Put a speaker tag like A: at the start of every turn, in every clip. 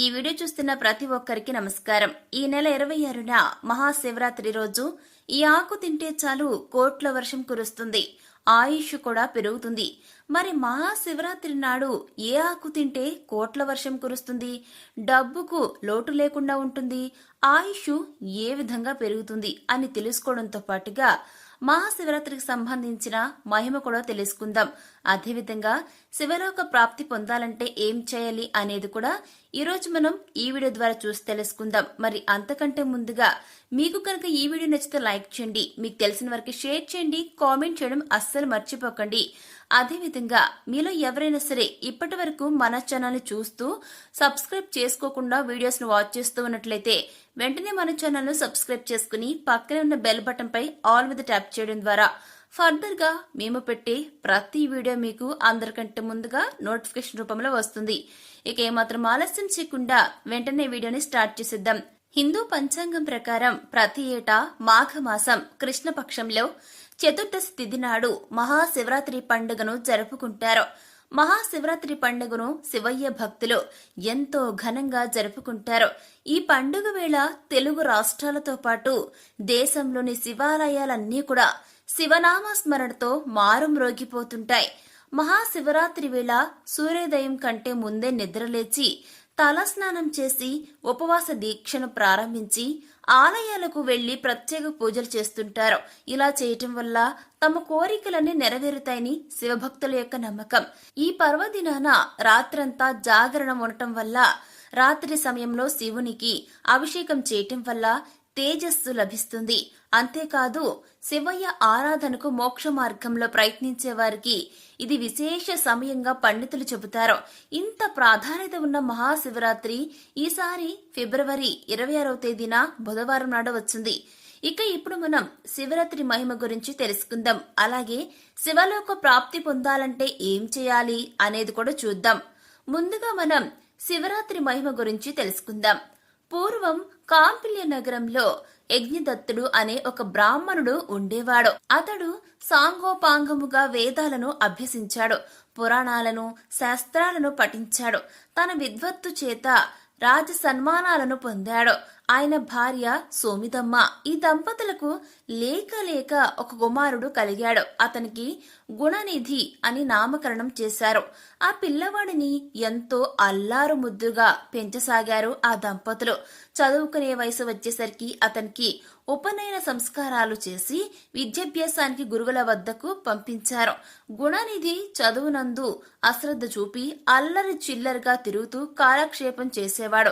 A: ఈ వీడియో చూస్తున్న ప్రతి ఒక్కరికి నమస్కారం. ఈ నెల ఇరవై ఆరున మహాశివరాత్రి రోజు ఈ ఆకు తింటే చాలు కోట్ల వర్షం కురుస్తుంది. ఆయుష్ కూడా పెరుగుతుంది. మరి మహాశివరాత్రి నాడు ఏ ఆకు తింటే కోట్ల వర్షం కురుస్తుంది? డబ్బుకు లోటు లేకుండా ఉంటుంది. ఆయుష్ ఏ విధంగా పెరుగుతుంది అని తెలుసుకోవడంతో పాటుగా మహాశివరాత్రికి సంబంధించిన మహిమ కూడా తెలుసుకుందాం. అదేవిధంగా శివలోక ప్రాప్తి పొందాలంటే ఏం చేయాలి అనేది కూడా ఈరోజు మనం ఈ వీడియో ద్వారా చూసి తెలుసుకుందాం. మరి అంతకంటే ముందుగా మీకు కనుక ఈ వీడియో నచ్చితే లైక్ చేయండి. మీకు తెలిసిన వారికి షేర్ చేయండి. కామెంట్ చేయడం అస్సలు మర్చిపోకండి. అదేవిధంగా మీలో ఎవరైనా సరే ఇప్పటి వరకు మన ఛానల్ని చూస్తూ సబ్స్క్రైబ్ చేసుకోకుండా వీడియోస్ను వాచ్ చేస్తూ ఉన్నట్లయితే వెంటనే మన ఛానల్ను సబ్స్క్రైబ్ చేసుకుని పక్కనే ఉన్న బెల్ బటన్పై ఆల్ మీద ట్యాప్ చేయడం ద్వారా ఫర్దర్గా మేము పెట్టే ప్రతి వీడియో మీకు అందరికంటే ముందుగా నోటిఫికేషన్ రూపంలో వస్తుంది. ఇక ఏమాత్రం ఆలస్యం చేయకుండా వెంటనే వీడియోని స్టార్ట్ చేసేద్దాం. హిందూ పంచాంగం ప్రకారం ప్రతి ఏటా మాఘమాసం కృష్ణపక్షంలో చతుర్దశి తిథి నాడు మహాశివరాత్రి పండుగను జరుపుకుంటారు. మహాశివరాత్రి పండుగను శివయ్య భక్తులు ఎంతో ఘనంగా జరుపుకుంటారు. ఈ పండుగ వేళ తెలుగు రాష్ట్రాలతో పాటు దేశంలోని శివాలయాలన్నీ కూడా శివనామ స్మరణతో మారుమ్రోగిపోతుంటాయి మహాశివరాత్రి వేళ సూర్యోదయం కంటే ముందే నిద్రలేచి తలస్నానం చేసి ఉపవాస దీక్షను ప్రారంభించి ఆలయాలకు వెళ్ళి ప్రత్యేక పూజలు చేస్తుంటారు. ఇలా చేయటం వల్ల తమ కోరికలన్నీ నెరవేరుతాయని శివభక్తుల యొక్క నమ్మకం. ఈ పర్వదినాన రాత్రంతా జాగరణం ఉండటం వల్ల రాత్రి సమయంలో శివునికి అభిషేకం చేయటం వల్ల తేజస్సు లభిస్తుంది. అంతేకాదు శివయ్య ఆరాధనకు మోక్ష మార్గంలో ప్రయత్నించే వారికి ఇది విశేష సమయంగా పండితులు చెబుతారు. ఇంత ప్రాధాన్యత ఉన్న మహాశివరాత్రి ఈసారి ఫిబ్రవరి ఇరవై ఆరవ తేదీన బుధవారం నాడు వచ్చింది. ఇక ఇప్పుడు మనం శివరాత్రి మహిమ గురించి తెలుసుకుందాం. అలాగే శివలోక ప్రాప్తి పొందాలంటే ఏం చేయాలి అనేది కూడా చూద్దాం. ముందుగా మనం శివరాత్రి మహిమ గురించి తెలుసుకుందాం. పూర్వం కాంపిల్య నగరంలో యజ్ఞదత్తుడు అనే ఒక బ్రాహ్మణుడు ఉండేవాడు. అతడు సాంగోపాంగముగా వేదాలను అభ్యసించాడు పురాణాలను శాస్త్రాలను పఠించాడు. తన విద్వత్తు చేత రాజ సన్మానాలను పొందాడు. ఆయన భార్య సోమిదమ్మ. ఈ దంపతులకు లేక లేక ఒక కుమారుడు కలిగాడు. అతనికి గుణనిధి అని నామకరణం చేశారు. ఆ పిల్లవాడిని ఎంతో అల్లారు ముద్దుగా పెంచసాగారు ఆ దంపతులు. చదువుకునే వయసు వచ్చేసరికి అతనికి ఉపనయన సంస్కారాలు చేసి విద్యాభ్యాసానికి గురువుల వద్దకు పంపించారు. గుణనిధి చదువునందు అశ్రద్ధ చూపి అల్లరి చిల్లరగా తిరుగుతూ కాలక్షేపం చేసేవాడు.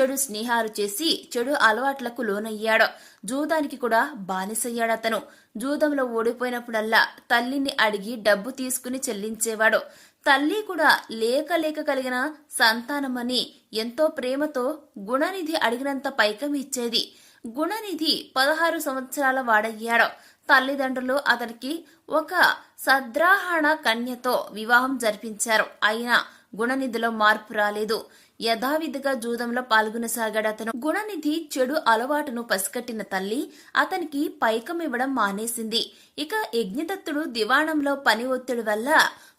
A: చెడు స్నేహాలు చేసి చెడు అలవాట్లకు లోనయ్యాడు. జూదానికి కూడా బానిసయ్యాడు అతను. జూదంలో ఓడిపోయినప్పుడల్లా తల్లిని అడిగి డబ్బు తీసుకుని చెల్లించేవాడు. తల్లి కూడా లేక లేక కలిగిన సంతానమని ఎంతో ప్రేమతో గుణనిధి అడిగినంత పైకం ఇచ్చేది. గుణనిధి పదహారు సంవత్సరాల వాడయ్యాడు. తల్లిదండ్రులు అతనికి ఒక సద్రాహణ కన్యతో వివాహం జరిపించారు. అయినా గుణనిధిలో మార్పు రాలేదు. యథావిధిగా జూదంలో పాల్గొనసాగాడు అతను. గుణనిధి చెడు అలవాటును పసికట్టిన తల్లి అతనికి పైకం ఇవ్వడం మానేసింది. ఇక యజ్ఞదత్తుడు దివాణంలో పని ఒత్తిడి వల్ల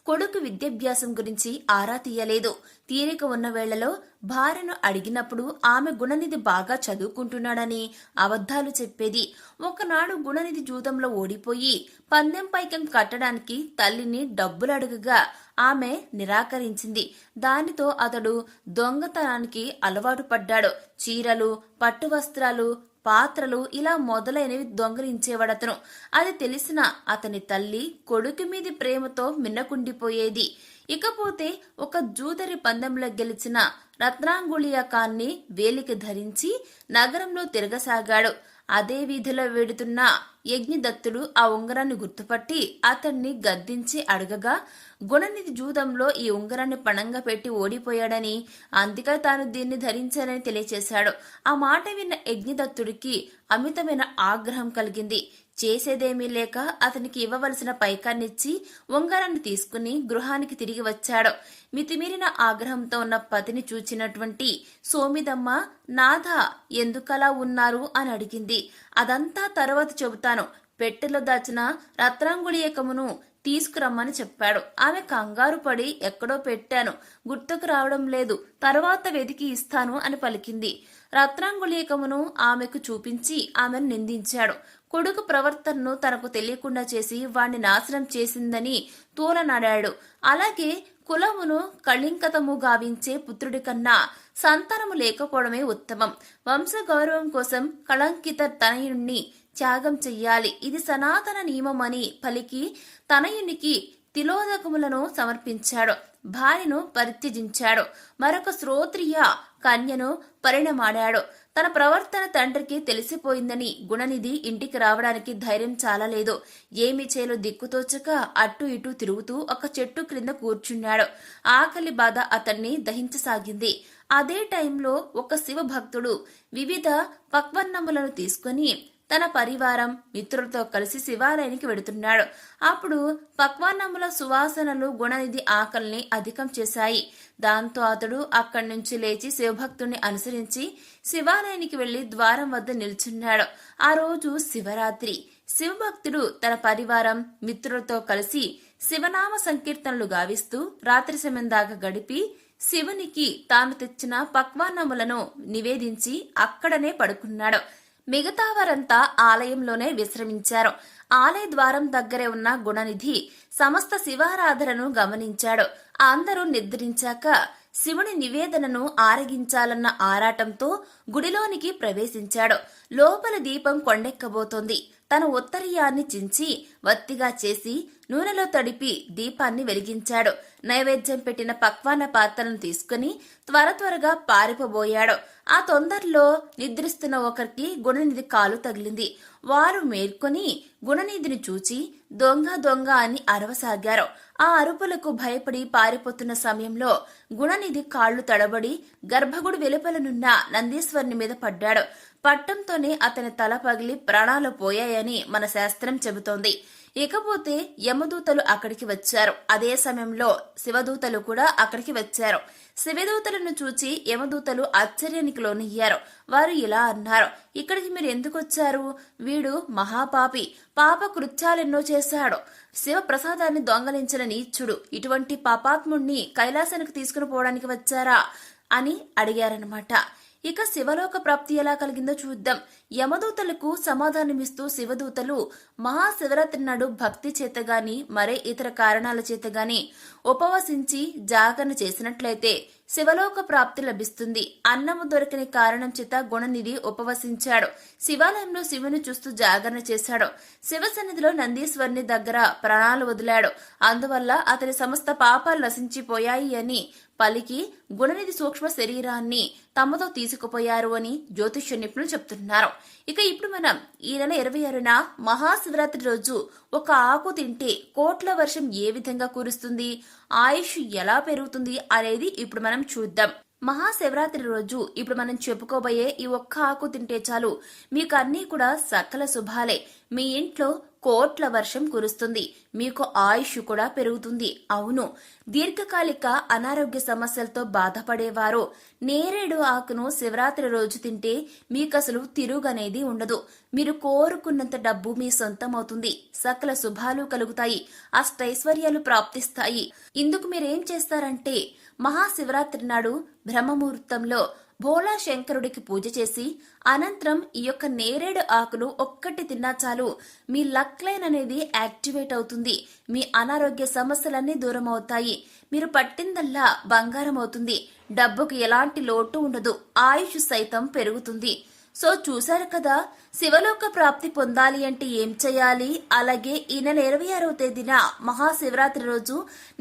A: కొడుకు విద్యాభ్యాసం గురించి ఆరా తీయలేదు. తీరిక ఉన్న వేళలో భార్యను అడిగినప్పుడు ఆమె గుణనిధి బాగా చదువుకుంటున్నాడని అబద్ధాలు చెప్పేది. ఒకనాడు గుణనిధి జూదంలో ఓడిపోయి పందెం పైకం కట్టడానికి తల్లిని డబ్బులు అడుగగా ఆమె నిరాకరించింది. దానితో అతడు దొంగతనానికి అలవాటు పడ్డాడు. చీరలు పట్టు వస్త్రాలు పాత్రలు ఇలా మొదలైనవి దొంగలించేవాడతను. అది తెలిసిన అతని తల్లి కొడుకు మీది ప్రేమతో మిన్నకుండిపోయేది. ఇకపోతే ఒక జూదరి పందెంలో గెలిచిన రత్నాంగుళియా కాన్ని వేలికి ధరించి నగరంలో తిరగసాగాడు. అదే వీధిలో వెడుతున్న యజ్ఞదత్తుడు ఆ ఉంగరాన్ని గుర్తుపట్టి అతన్ని గద్దించి అడగగా గుణనిధి జూదంలో ఈ ఉంగరాన్ని పణంగా పెట్టి ఓడిపోయాడని అందుకే తాను దీన్ని ధరించానని తెలియచేశాడు. ఆ మాట విన్న యజ్ఞదత్తుడికి అమితమైన ఆగ్రహం కలిగింది. చేసేదేమీ లేక అతనికి ఇవ్వవలసిన పైకాన్నిచ్చి ఉంగరాన్ని తీసుకుని గృహానికి తిరిగి వచ్చాడు. మితిమీరిన ఆగ్రహంతో ఉన్న పతిని చూచినటువంటి సోమిదమ్మ నాథ ఎందుకలా ఉన్నారు? అని అడిగింది. అదంతా తర్వాత చెబుతాను. పెట్టెలో దాచిన రత్నాంగుళీయకమును తీసుకురమ్మని చెప్పాడు. ఆమె కంగారు పడి ఎక్కడో పెట్టాను. గుర్తుకు రావడం లేదు. తర్వాత వెతికి ఇస్తాను అని పలికింది. రత్నాంగుళీకమును ఆమెకు చూపించి ఆమెను నిందించాడు. కొడుకు ప్రవర్తనను తనకు తెలియకుండా చేసి వాణ్ణి నాశనం చేసిందని తూలనాడాడు. అలాగే కులమును కళింకతము గావించే పుత్రుడి కన్నా సంతానము లేకపోవడమే ఉత్తమం. వంశ గౌరవం కోసం కళంకిత తనయుణ్ణి త్యాగం చెయ్యాలి. ఇది సనాతన నియమమని పలికి తనయునికి తిలోదకములను సమర్పించాడు. భార్యను పరిత్యజించాడు. మరొక శ్రోత్రియ కన్యను పరిణమాడాడు. తన ప్రవర్తన తండ్రికి తెలిసిపోయిందని గుణనిధి ఇంటికి రావడానికి ధైర్యం చాలలేదు. ఏమి చేలో దిక్కుతోచక అటు ఇటు తిరుగుతూ ఒక చెట్టు క్రింద కూర్చున్నాడు. ఆకలి బాధ అతన్ని దహించసాగింది. అదే టైంలో ఒక శివ భక్తుడు వివిధ పక్వన్నములను తీసుకుని తన పరివారం మిత్రులతో కలిసి శివాలయానికి వెడుతున్నాడు. అప్పుడు పక్వాన్నముల సువాసనలు గుణనిధి ఆకలిని అధికం చేశాయి. దాంతో అతడు అక్కడి నుంచి లేచి శివభక్తుడిని అనుసరించి శివాలయానికి వెళ్ళి ద్వారం వద్ద నిల్చున్నాడు. ఆ రోజు శివరాత్రి. శివభక్తుడు తన పరివారం మిత్రులతో కలిసి శివనామ సంకీర్తనలు గావిస్తూ రాత్రి సమయం దాకా గడిపి శివునికి తాను తెచ్చిన పక్వాన్నములను నివేదించి అక్కడనే పడుకున్నాడు. మిగతా వారంతా ఆలయంలోనే విశ్రమించారు. ఆలయ ద్వారం దగ్గరే ఉన్న గుణనిధి సమస్త శివారాధనను గమనించాడు. అందరూ నిద్రించాక శివుని నివేదనను ఆరగించాలన్న ఆరాటంతో గుడిలోనికి ప్రవేశించాడు. లోపల దీపం కొండెక్కబోతోంది. తన ఉత్తరీయాన్ని చించి వత్తిగా చేసి నూనెలో తడిపి దీపాన్ని వెలిగించాడు. నైవేద్యం పెట్టిన పక్వాన పాత్రను తీసుకుని త్వర త్వరగా పారిపోబోయాడు. ఆ తొందరలో నిద్రిస్తున్న ఒకరికి గుణనిధి కాలు తగిలింది. వారు మేల్కొని గుణనిధిని చూచి దొంగ దొంగ అని అరవసాగారు. ఆ అరుపులకు భయపడి పారిపోతున్న సమయంలో గుణనిధి కాళ్ళు తడబడి గర్భగుడి వెలుపలనున్న నందీశ్వరుని మీద పడ్డాడు. పట్టంతోనే అతని తల పగిలి ప్రాణాలు పోయాయని మన శాస్త్రం చెబుతోంది. ఇకపోతే యమదూతలు అక్కడికి వచ్చారు. అదే సమయంలో శివదూతలు కూడా అక్కడికి వచ్చారు. శివదూతలను చూచి యమదూతలు ఆశ్చర్యానికి లోనయ్యారు. వారు ఇలా అన్నారు ఇక్కడికి మీరు ఎందుకు వచ్చారు? వీడు మహాపాపి. పాప కృత్యాలెన్నో చేశాడు. శివ ప్రసాదాన్ని దొంగలించిన నీచుడు. ఇటువంటి పాపాత్ముణ్ణి కైలాసానికి తీసుకుని పోవడానికి వచ్చారా? అని అడిగారనమాట ఇక శివలోక ప్రాప్తి ఎలా కలిగిందో చూద్దాం. యమదూతలకు సమాధానమిస్తూ శివదూతలు మహాశివరాత్రి నాడు భక్తి చేతగాని మరే ఇతర కారణాల చేత గాని ఉపవసించి జాగరణ చేసినట్లయితే శివలోక ప్రాప్తి లభిస్తుంది. అన్నము దొరకని కారణం చేత గుణనిధి ఉపవసించాడు. శివాలయంలో శివుని చూస్తూ జాగరణ చేశాడు. శివ సన్నిధిలో నందీశ్వరుని దగ్గర ప్రాణాలు వదిలాడు. అందువల్ల అతని సమస్త పాపాలు నశించిపోయాయి అని పలికి గుణనిధి సూక్ష్మ శరీరాన్ని తమతో తీసుకుపోయారు అని జ్యోతిష్య నిపుణులు చెప్తున్నారు ఇక ఇప్పుడు మనం ఈ నెల ఇరవై ఆరున మహాశివరాత్రి రోజు ఒక ఆకు తింటే కోట్ల వర్షం ఏ విధంగా కురుస్తుంది ఆయుష్ ఎలా పెరుగుతుంది అనేది ఇప్పుడు మనం చూద్దాం. మహాశివరాత్రి రోజు ఇప్పుడు మనం చెప్పుకోబోయే ఈ ఒక్క ఆకు తింటే చాలు మీకు అన్నీ కూడా సకల శుభాలే. మీ ఇంట్లో కోట్ల వర్షం కురుస్తుంది. మీకు ఆయుష్ కూడా పెరుగుతుంది. అవును. దీర్ఘకాలిక అనారోగ్య సమస్యలతో బాధపడేవారు. నేరేడు ఆకును శివరాత్రి రోజు తింటే మీకు అసలు తిరుగనేది ఉండదు. మీరు కోరుకున్నంత డబ్బు మీ సొంతమవుతుంది. సకల శుభాలు కలుగుతాయి. అష్టైశ్వర్యాలు ప్రాప్తిస్తాయి. ఇందుకు మీరేం చేస్తారంటే మహాశివరాత్రి నాడు బ్రహ్మముహూర్తంలో భోళా శంకరుడికి పూజ చేసి అనంతరం ఈ యొక్క నేరేడు ఆకులు ఒక్కటి తిన్నా చాలు. మీ లక్ లైన్ అనేది యాక్టివేట్ అవుతుంది. మీ అనారోగ్య సమస్యలన్నీ దూరం అవుతాయి. మీరు పట్టిందల్లా బంగారం అవుతుంది. డబ్బుకు ఎలాంటి లోటు ఉండదు. ఆయుష్ సైతం పెరుగుతుంది. సో చూశారు కదా శివలోక ప్రాప్తి పొందాలి అంటే ఏం చేయాలి? అలాగే ఈ నెల ఇరవై ఆరవ తేదీన మహాశివరాత్రి రోజు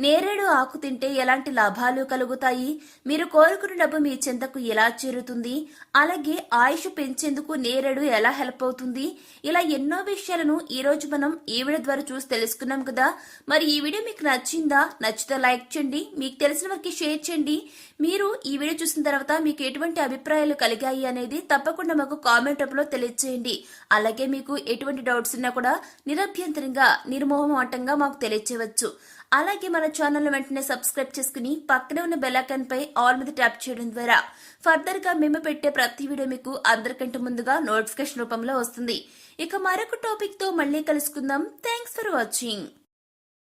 A: నేరేడు ఆకు తింటే ఎలాంటి లాభాలు కలుగుతాయి? మీరు కోరుకున్న డబ్బు మీ చెంతకు ఎలా చేరుతుంది? అలాగే ఆయుష్ పెంచేందుకు నేరేడు ఎలా హెల్ప్ అవుతుంది? ఇలా ఎన్నో విషయాలను ఈ రోజు మనం ఈ వీడియో ద్వారా చూసి తెలుసుకున్నాం కదా. మరి ఈ వీడియో మీకు నచ్చిందా? నచ్చితే లైక్ చేయండి మీకు తెలిసిన వారికి షేర్ చేయండి. మీరు ఈ వీడియో చూసిన తర్వాత మీకు ఎటువంటి అభిప్రాయాలు కలిగాయి అనేది తప్పకుండా మాకు కామెంట్ రూపంలో తెలియజేయండి అలాగే మీకు ఎటువంటి డౌట్స్ ఉన్నా కూడా నిరభ్యంతరంగా నిర్మోహమాటంగా మాకు తెలియచేయవచ్చు. అలాగే మన ఛానల్ వెంటనే సబ్స్క్రైబ్ చేసుకుని పక్కనే ఉన్న బెల్ పై ఆల్ మీద ట్యాప్ చేయడం ద్వారా ఫర్దర్గా మేము పెట్టే ప్రతి వీడియో మీకు అందరికంటే ముందుగా నోటిఫికేషన్ రూపంలో వస్తుంది. ఇక మరొక టాపిక్తో మళ్ళీ కలుసుకుందాం. Thanks for watching.